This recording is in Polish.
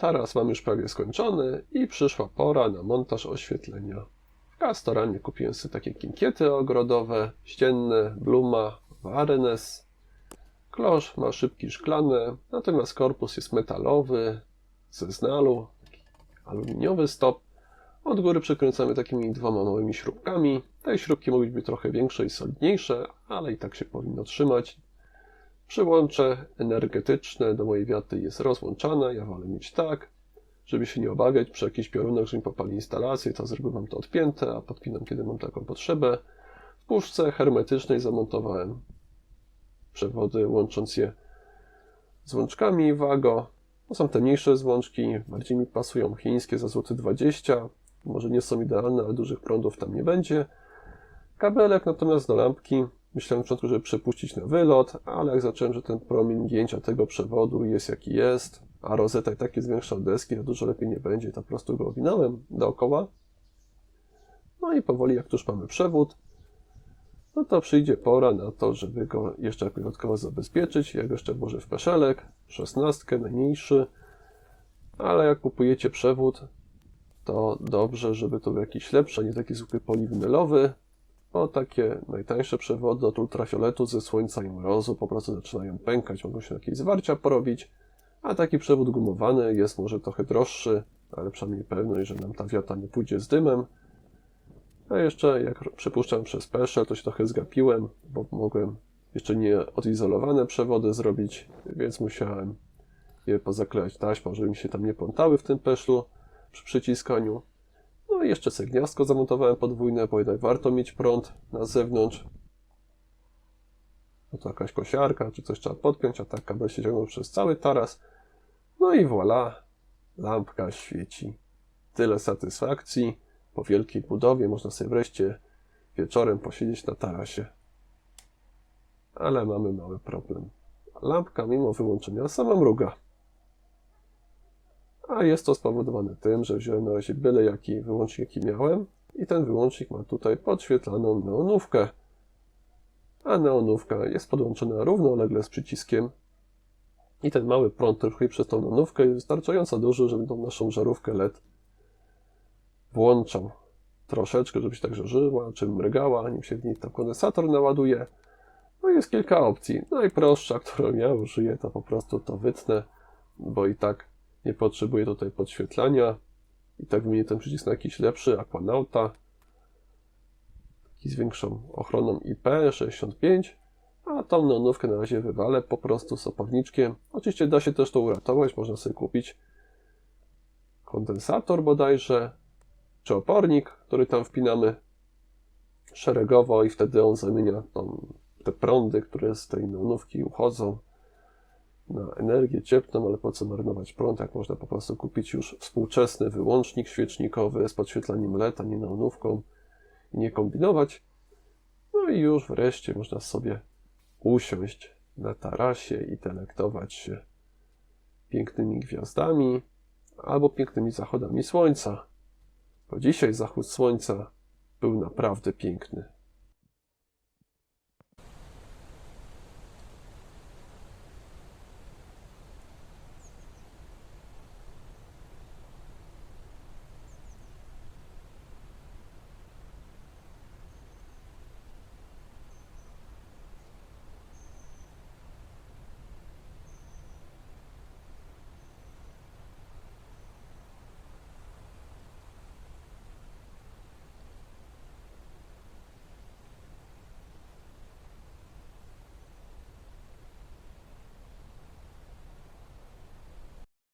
Taras mam już prawie skończony i przyszła pora na montaż oświetlenia. W Castoranie kupiłem sobie takie kinkiety ogrodowe, ścienne, Bluma, Varenes. Klosz ma szybki szklane, natomiast korpus jest metalowy, ze znalu, aluminiowy stop. Od góry przykręcamy takimi dwoma małymi śrubkami. Te śrubki mogą być trochę większe i solidniejsze, ale i tak się powinno trzymać. Przyłącze energetyczne do mojej wiaty jest rozłączane. Ja wolę mieć tak, żeby się nie obawiać przy jakichś piorunach, że mi popali instalację, to z reguły mam to odpięte, a podpinam kiedy mam taką potrzebę. W puszce hermetycznej zamontowałem przewody, łącząc je z łączkami Wago. To są te mniejsze złączki, bardziej mi pasują chińskie za złoty 20. Może nie są idealne, ale dużych prądów tam nie będzie. Kabelek natomiast do lampki. Myślałem na początku, żeby przepuścić na wylot, ale jak zacząłem, że ten promień gięcia tego przewodu jest jaki jest, a rozeta i tak jest większa od deski, a dużo lepiej nie będzie, to po prostu go owinąłem dookoła. No i powoli, jak już mamy przewód, no to przyjdzie pora na to, żeby go jeszcze dodatkowo zabezpieczyć. Ja go jeszcze włożę w peszelek, 16, najmniejszy, ale jak kupujecie przewód, to dobrze, żeby to był jakiś lepszy, a nie taki zwykły poliwinylowy, bo takie najtańsze przewody od ultrafioletu ze słońca i mrozu po prostu zaczynają pękać, mogą się jakieś zwarcia porobić, a taki przewód gumowany jest może trochę droższy, ale przynajmniej pewność, że nam ta wiata nie pójdzie z dymem. A jeszcze jak przepuszczam przez peszel, to się trochę zgapiłem, bo mogłem jeszcze nie odizolowane przewody zrobić, więc musiałem je pozaklejać taśmą, żeby mi się tam nie plątały w tym peszlu przy przyciskaniu. No i jeszcze sobie gniazdko zamontowałem podwójne, bo jednak warto mieć prąd na zewnątrz. No to jakaś kosiarka, czy coś trzeba podpiąć, a tak kabel się ciągnął przez cały taras. No i voilà, lampka świeci. Tyle satysfakcji. Po wielkiej budowie można sobie wreszcie wieczorem posiedzieć na tarasie. Ale mamy mały problem. Lampka mimo wyłączenia sama mruga. A jest to spowodowane tym, że wziąłem na razie byle jaki wyłącznik, jaki miałem i ten wyłącznik ma tutaj podświetlaną neonówkę. A neonówka jest podłączona równolegle z przyciskiem i ten mały prąd, który wchodzi przez tą neonówkę jest wystarczająco duży, żeby tą naszą żarówkę LED włączał troszeczkę, żeby się także żyła, czy mrygała, nim się w niej tam kondensator naładuje. No jest kilka opcji. Najprostsza, którą ja użyję, to po prostu to wytnę, bo i tak nie potrzebuję tutaj podświetlania. I tak wymienię ten przycisk na jakiś lepszy, Aquanauta. Taki z większą ochroną IP65. A tą neonówkę na razie wywalę po prostu z oporniczkiem. Oczywiście da się też to uratować, można sobie kupić kondensator bodajże, czy opornik, który tam wpinamy szeregowo i wtedy on zamienia tą, te prądy, które z tej neonówki uchodzą na energię cieplną, ale po co marnować prąd, jak można po prostu kupić już współczesny wyłącznik świecznikowy z podświetlaniem LED, a nie neonówką i nie kombinować. No i już wreszcie można sobie usiąść na tarasie i delektować się pięknymi gwiazdami albo pięknymi zachodami słońca. Bo dzisiaj zachód słońca był naprawdę piękny.